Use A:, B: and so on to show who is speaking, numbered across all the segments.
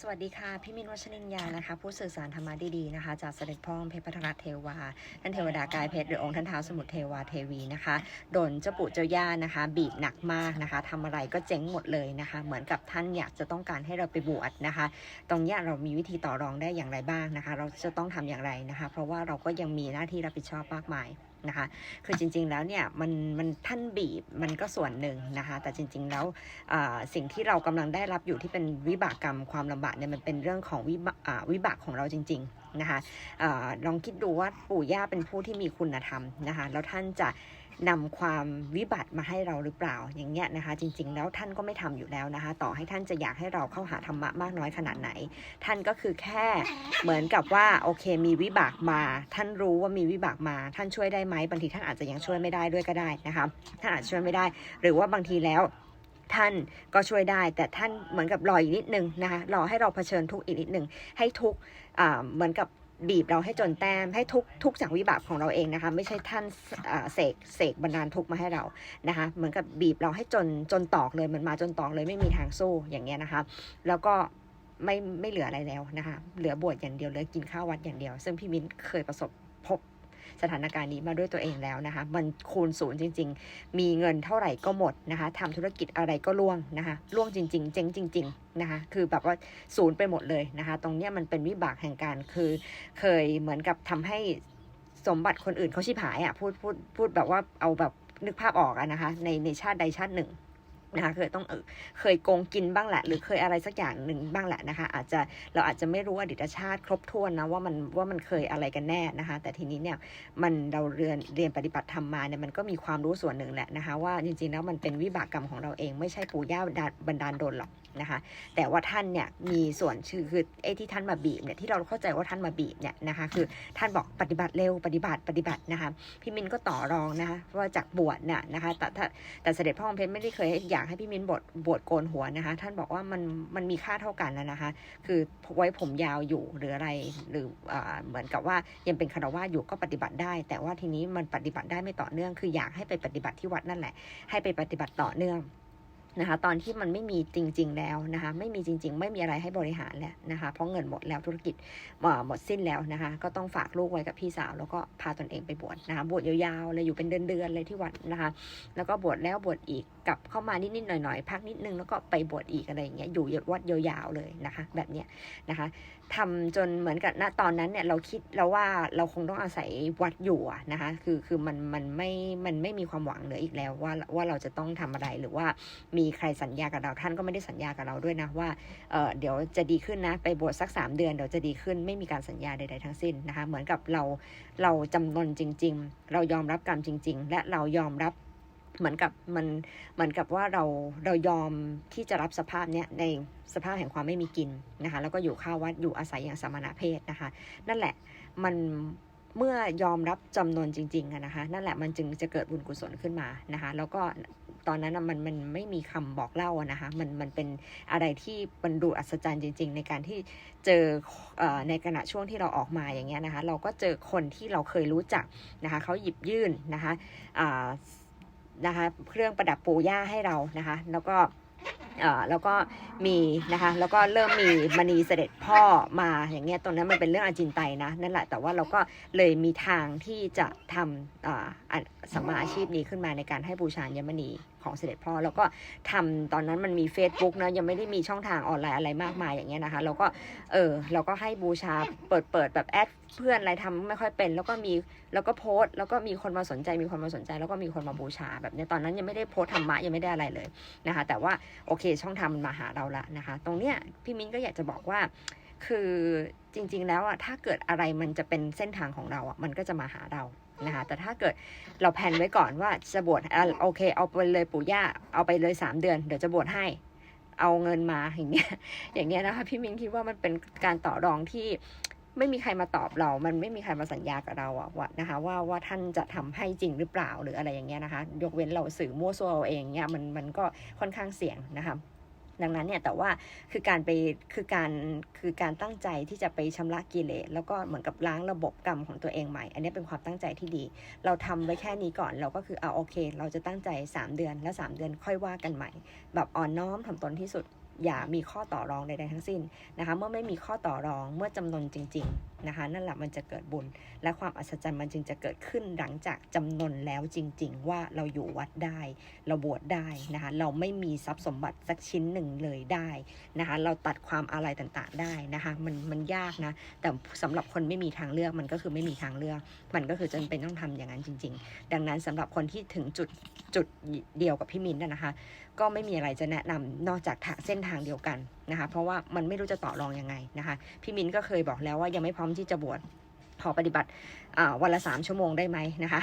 A: สวัสดีค่ะ พี่มินวัชรินยานะคะ ผู้สื่อสารธรรมะดีๆนะคะ จากเสด็จพ่อเพชรพัทรเทวา ท่านเทวดากายเพชรหรือองค์ท่านเท้าสมุทรเทวาเทวีนะคะโดนเจ้าปู่เจ้าย่านะคะ บีบหนักมากนะคะทำอะไรก็เจ๊งหมดเลยนะคะ เหมือนกับท่านอยากจะต้องการให้เราไปบวชนะคะ ตรงนี้เรามีวิธีต่อรองได้อย่างไรบ้างนะคะ เราจะต้องทำอย่างไรนะคะ เพราะว่าเราก็ยังมีหน้าที่รับผิดชอบมากมาย นะคะ คือจริง ๆ แล้วเนี่ยมันมันท่านบีบมันก็ส่วนหนึ่งนะคะ แต่จริง ๆ แล้วสิ่งที่เรากำลังได้รับอยู่ที่เป็นวิบากกรรมความลำบากเนี่ยมันเป็นเรื่องของวิบากวิบากของเราจริง ๆ นะคะอาลองคิดดูว่าปู่ย่าเป็นผู้ที่มีคุณธรรมนะคะแล้วท่านจะนำความวิบัติมาให้เราหรือเปล่าอย่างเงี้ยนะคะ จริง ๆ แล้วท่านก็ไม่ทำอยู่แล้วนะคะ ต่อให้ท่านจะอยากให้เราเข้าหาธรรมะมากน้อยขนาดไหน ท่านก็คือแค่เหมือนกับว่าโอเคมีวิบากมา ท่านรู้ว่ามีวิบากมา ท่านช่วยได้ไหมบางทีท่านอาจจะยังช่วยไม่ได้ด้วยก็ได้นะคะท่านอาจจะช่วยไม่ได้ หรือว่าบางทีแล้ว ท่านก็ช่วยได้ แต่ท่านเหมือนกับรออีกนิดนึงนะคะรอให้เราเผชิญทุกอีกนิดนึงให้ทุกเหมือนกับบีบเราให้จนแต้มให้ทุกทุกจากวิบากของเราเองนะคะ ไม่ใช่ท่านเสกเสกบันดาลทุกมาให้เรานะคะ เหมือนกับบีบเราให้จนจนตอกเลยเหมือนมาจนตอกเลยไม่มีทางสู้อย่างเงี้ยนะคะ แล้วก็ไม่ไม่เหลืออะไรแล้วนะคะ เหลือบวชอย่างเดียวเหลยกินข้าววัดอย่างเดียว ซึ่งพี่มิ้นเคยประสบพบ สถานการณ์นี้มาด้วยตัวเองแล้วนะคะ มันคูณศูนย์จริง ๆ มีเงินเท่าไหร่ก็หมดนะคะทำธุรกิจอะไรก็ล่วงนะคะล่วงจริง ๆ เจ๊งจริง ๆ นะคะ คือแบบว่าศูนย์ไปหมดเลยนะคะ ตรงเนี้ยมันเป็นวิบากแห่งการคือเคยเหมือนกับทำให้สมบัติคนอื่นเขาชิบหายอะพูดพูดพูดแบบว่าเอาแบบนึกภาพออกอะนะคะในในชาติใดชาติหนึ่ง นะคะเคยต้องเออเคยโกงกินบ้างแหละ หรือเคยอะไรสักอย่างหนึ่งบ้างแหละนะคะ อาจจะเราอาจจะไม่รู้อดีตชาติครบถ้วนนะว่ามันว่ามันเคยอะไรกันแน่นะคะ แต่ทีนี้เนี่ยมันเราเรียนเรียนปฏิบัติธรรมมาเนี่ยมันก็มีความรู้ส่วนหนึ่งแหละนะคะว่าจริงๆแล้วมันเป็นวิบากกรรมของเราเอง ไม่ใช่ปู่ย่าบันดาลบันดาลดลหรอกนะคะ แต่ว่าท่านเนี่ยมีส่วนชื่อคือไอ้ที่ท่านมาบีบเนี่ยที่เราเข้าใจว่าท่านมาบีบเนี่ยนะคะ คือท่านบอกปฏิบัติเร็วปฏิบัติปฏิบัตินะคะพี่มินก็ต่อรองนะคะว่าจากบวชเนี่ยนะคะแต่ถ้าแต่เสด็จพ่อองค์เพชรไม่ได้เคยอยากากให้พี่มิ้นบทบวชโกนหัวนะคะ ท่านบอกว่ามันมันมีค่าเท่ากันแล้วนะคะ คือไว้ผมยาวอยู่หรืออะไรหรืออเหมือนกับว่ายังเป็นคารวะอยู่ก็ปฏิบัติได้ แต่ว่าทีนี้มันปฏิบัติได้ไม่ต่อเนื่อง คืออยากให้ไปปฏิบัติที่วัดนั่นแหละ ให้ไปปฏิบัติต่อเนื่อง นะคะตอนที่มันไม่มีจริง ๆ แล้วนะคะไม่มีจริง ๆ ไม่มีอะไรให้บริหารแล้วนะคะเพราะเงินหมดแล้วธุรกิจเอ่อหมดสิ้นแล้วนะคะก็ต้องฝากลูกไว้กับพี่สาว แล้วก็พาตนเองไปบวชนะคะบวชยาวๆเลยอยู่เป็นเดือนๆเลยที่วัดนะคะแล้วก็บวชแล้วบวชอีกกลับเข้ามานิดๆหน่อยๆพักนิดนึงแล้วก็ไปบวชอีกอะไรอย่างเงี้ยอยู่วัดยาวๆเลยนะคะแบบเนี้ยนะคะทำจนเหมือนกับณตอนนั้นเนี่ยเราคิดแล้วว่าเราคงต้องอาศัยวัดอยู่นะคะคือคือมันมันไม่มันไม่มีความหวังเหลืออีกแล้วว่าว่าเราจะต้องทำอะไรหรือว่ามีีใครสัญญากับเราท่านก็ไม่ได้สัญญากับเราด้วยนะว่าเเดี๋ยวจะดีขึ้นนะไปบวชสักสามเดือนเดี๋ยวจะดีขึ้นไม่มีการสัญญาใดๆทั้งสิ้นนะคะเหมือนกับเราเราจำนนจริง ๆ เรายอมรับกรรมจริง ๆ และเรายอมรับเหมือนกับมันเหมือนกับว่าเราเรายอมที่จะรับสภาพเนี้ยในสภาพแห่งความไม่มีกินนะคะแล้วก็อยู่ข้าววัดอยู่อาศัยอย่างสมณเพศนะคะ นั่นแหละมัน เมื่อยอมรับจำนวนจริงๆอะนะคะนั่นแหละมันจึงจะเกิดบุญกุศลขึ้นมานะคะ แล้วก็ตอนนั้นมันมันไม่มีคำบอกเล่าอะนะคะมันมันเป็นอะไรที่มันดูอัศจรรย์จริง ๆ ในการที่เจอเออในขณะช่วงที่เราออกมาอย่างเงี้ยนะคะ เราก็เจอคนที่เราเคยรู้จักนะคะเขาหยิบยื่นนะคะนะคะเครื่องประดับปูย่าให้เรานะคะ แล้วก็ แล้วก็มีนะคะ แล้วก็เริ่มมีมณีเสด็จพ่อมาอย่างเงี้ยตรงนั้นมันเป็นเรื่องอาจินไตนะนั่นแหละแต่ว่าเราก็เลยมีทางที่จะทำอ่าอะสัมมาอาชีพนี้ขึ้นมาในการให้บูชาญมณีของเสด็จพ่อแล้วก็ทำตอนนั้นมันมี Facebook นะยังไม่ได้มีช่องทางออนไลน์อะไรมากมายอย่างเงี้ยนะคะเราก็เออเราก็ให้บูชาเปิดเปิดแบบแอดเพื่อนอะไรทำไม่ค่อยเป็น แล้วก็มีแล้วก็โพสต์แล้วก็มีคนมาสนใจมีคนมาสนใจ แล้วก็มีคนมาบูชาแบบเนี้ยตอนนั้นยังไม่ได้โพสต์ธรรมะยังไม่ได้อะไรเลยนะคะแต่ว่าโอเคช่องทางมันมาหาเราละนะคะ ตรงเนี้ยพี่มิ้นก็อยากจะบอกว่า คือจริง ๆ แล้วอะถ้าเกิดอะไรมันจะเป็นเส้นทางของเราอะมันก็จะมาหาเรานะคะแต่ถ้าเกิดเราแพลนไว้ก่อนว่าจะบวชอโอเค เอาไปเลยปู่ย่าเอาไปเลยสามเดือน เดี๋ยวจะบวชให้ เอาเงินมาอย่างเงี้ยอย่างเงี้ยนะคะพี่มิ้นคิดว่ามันเป็นการต่อรองที่ ไม่มีใครมาตอบเรา มันไม่มีใครมาสัญญากับเราอะว่านะคะ ว่าว่าท่านจะทำให้จริงหรือเปล่าหรืออะไรอย่างเงี้ยนะคะ ยกเว้นเราสื่อมั่วซั่วเอาเองเนี่ยมันมันก็ค่อนข้างเสี่ยงนะคะดังนั้นเนี่ยแต่ว่าคือการไปคือการคือการตั้งใจที่จะไปชำระกิเลสแล้วก็เหมือนกับล้างระบบกรรมของตัวเองใหม่ อันนี้เป็นความตั้งใจที่ดี เราทำไว้แค่นี้ก่อนเราก็คือเอาโอเค เราจะตั้งใจ 3 เดือนแล้ว3เดือนค่อยว่ากันใหม่ แบบอ่อนน้อมถ่อมตนที่สุด อย่ามีข้อต่อรองใดๆทั้งสิ้นนะคะเมื่อไม่มีข้อต่อรองเมื่อจำนนจริงๆนะคะนั่นแหละมันจะเกิดบุญ และความอัศจรรย์มันจึงจะเกิดขึ้นหลังจากจำนนแล้วจริง ๆ ว่าเราอยู่วัดได้ เราบวชได้นะคะเราไม่มีทรัพย์สมบัติสักชิ้นหนึ่งเลยได้นะคะเราตัดความอะไรต่างๆได้นะคะมันมันยากนะแต่สำหรับคนไม่มีทางเลือกมันก็คือไม่มีทางเลือก มันก็คือจำเป็นต้องทำอย่างนั้นจริง ๆ ดังนั้นสำหรับคนที่ถึงจุดจุดเดียวกับพี่มินท์นะคะก็ไม่มีอะไรจะแนะนำนอกจากาเส้นทางเดียวกันนะคะเพราะว่ามันไม่รู้จะต่อรองยังไงนะคะพี่มินก็เคยบอกแล้วว่ายังไม่พร้อมที่จะบวชขอปฏิบัติวันละสามชั่วโมงได้ไหมนะคะ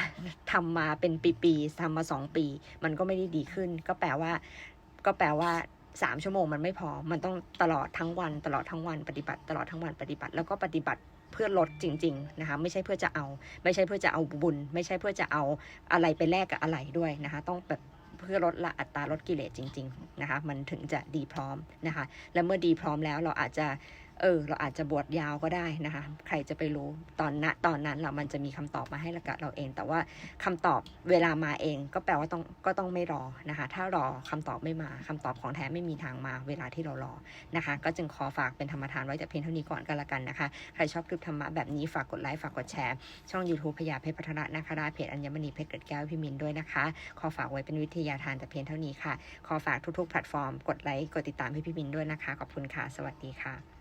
A: ทำมาเป็นปีๆทำมาสองปี มันก็ไม่ได้ดีขึ้น ก็แปลว่า ก็แปลว่าสามชั่วโมงมันไม่พอ มันต้องตลอดทั้งวัน ตลอดทั้งวันปฏิบัติ ตลอดทั้งวันปฏิบัติ แล้วก็ปฏิบัติเพื่อลดจริง ๆนะคะ ไม่ใช่เพื่อจะเอา ไม่ใช่เพื่อจะเอาบุญ ไม่ใช่เพื่อจะเอาอะไรไปแลกกับอะไรด้วยนะคะ ต้องแบบ เพื่อลดละอัตราลดกิเลสจริง ๆ นะคะ มันถึงจะดีพร้อมนะคะ และเมื่อดีพร้อมแล้วเราอาจจะ เออ เราอาจจะบวชยาวก็ได้นะคะ ใครจะไปรู้ตอนณตอนนั้นเรามันจะมีคำตอบมาให้ละกะเราเอง แต่ว่าคำตอบเวลามาเอง ก็แปลว่าต้องก็ต้องไม่รอนะคะ ถ้ารอคำตอบไม่มาคำตอบของแท้ไม่มีทางมา เวลาที่เรารอนะคะ ก็จึงขอฝากเป็นธรรมทานไว้แต่เพียงเท่านี้ก่อนก็แล้วกันนะคะ ใครชอบคลิปธรรมะแบบนี้ฝากกดไลค์ฝากกดแชร์ ช่อง YouTube พยาเพชรพัฒระนะคะได้เพจอัญมณีเพชรเกิดแก้วพี่มินด้วยนะคะ ขอฝากไว้เป็นวิทยาทานแต่เพียงเท่านี้ค่ะ ขอฝากทุกๆแพลตฟอร์ม กดไลค์กดติดตามให้พี่มินด้วยนะคะ ขอบคุณค่ะ สวัสดีค่ะ